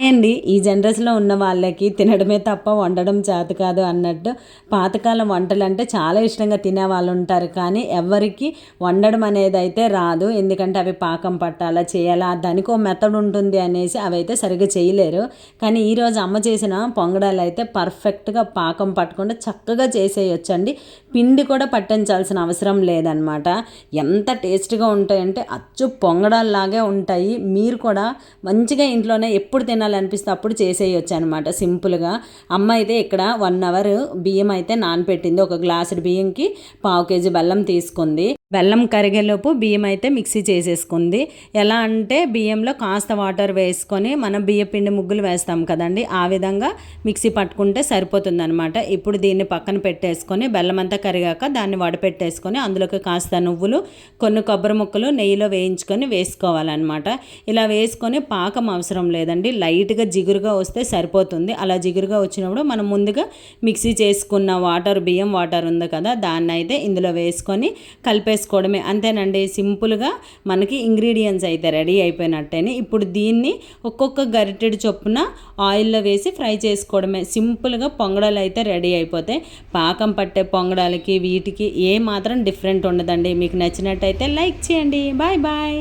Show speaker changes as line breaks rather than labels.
అండి ఈ జనరేషన్లో ఉన్న వాళ్ళకి తినడమే తప్ప వండడం చేత కాదు అన్నట్టు పాతకాలం వంటలు అంటే చాలా ఇష్టంగా తినే వాళ్ళు ఉంటారు. కానీ ఎవరికి వండడం అనేది అయితే రాదు. ఎందుకంటే అవి పాకం పట్టాలా చేయాలా దానికి ఒక మెథడ్ ఉంటుంది అనేసి అవి అయితే సరిగ్గా చేయలేరు. కానీ ఈరోజు అమ్మ చేసిన పొంగడాలు అయితే పర్ఫెక్ట్గా పాకం పట్టకుండా చక్కగా చేసేయొచ్చండి. పిండి కూడా పట్టించాల్సిన అవసరం లేదనమాట ఎంత టేస్ట్గా ఉంటాయంటే అచ్చు పొంగడాల్లాగే ఉంటాయి. మీరు కూడా మంచిగా ఇంట్లోనే ఎప్పుడు తినాలి అనిపిస్తే అప్పుడు చేసేయచ్చు అనమాట సింపుల్గా. అమ్మ అయితే ఇక్కడ వన్ అవర్ బియ్యం అయితే నానపెట్టింది. ఒక గ్లాసుడు బియ్యంకి పావు కేజీ బెల్లం తీసుకుంది. బెల్లం కరిగేలోపు బియ్యం అయితే మిక్సీ చేసేసుకుంది. ఎలా అంటే బియ్యంలో కాస్త వాటర్ వేసుకొని మనం బియ్య పిండి ముగ్గులు వేస్తాం కదండి ఆ విధంగా మిక్సీ పట్టుకుంటే సరిపోతుందనమాట ఇప్పుడు దీన్ని పక్కన పెట్టేసుకొని బెల్లం అంతా కరిగాక దాన్ని వడపెట్టేసుకొని అందులోకి కాస్త నువ్వులు కొన్ని కొబ్బరి ముక్కలు నెయ్యిలో వేయించుకొని వేసుకోవాలన్నమాట. ఇలా వేసుకొని పాకం అవసరం లేదండి. లైట్గా జిగురుగా వస్తే సరిపోతుంది. అలా జిగురుగా వచ్చినప్పుడు మనం ముందుగా మిక్సీ చేసుకున్న వాటర్ బియ్యం వాటర్ ఉంది కదా దాన్ని అయితే ఇందులో వేసుకొని కలిపేసి చేసుకోవడమే అంతేనండి సింపుల్గా మనకి ఇంగ్రీడియంట్స్ అయితే రెడీ అయిపోయినట్టేనే. ఇప్పుడు దీన్ని ఒక్కొక్క గరిటెడు చొప్పున ఆయిల్లో వేసి ఫ్రై చేసుకోవడమే. సింపుల్గా పొంగడాలు అయితే రెడీ అయిపోతాయి. పాకం పట్టే పొంగడాలకి వీటికి ఏ మాత్రం డిఫరెంట్ ఉండదండి. మీకు నచ్చినట్టయితే లైక్ చేయండి. Bye bye.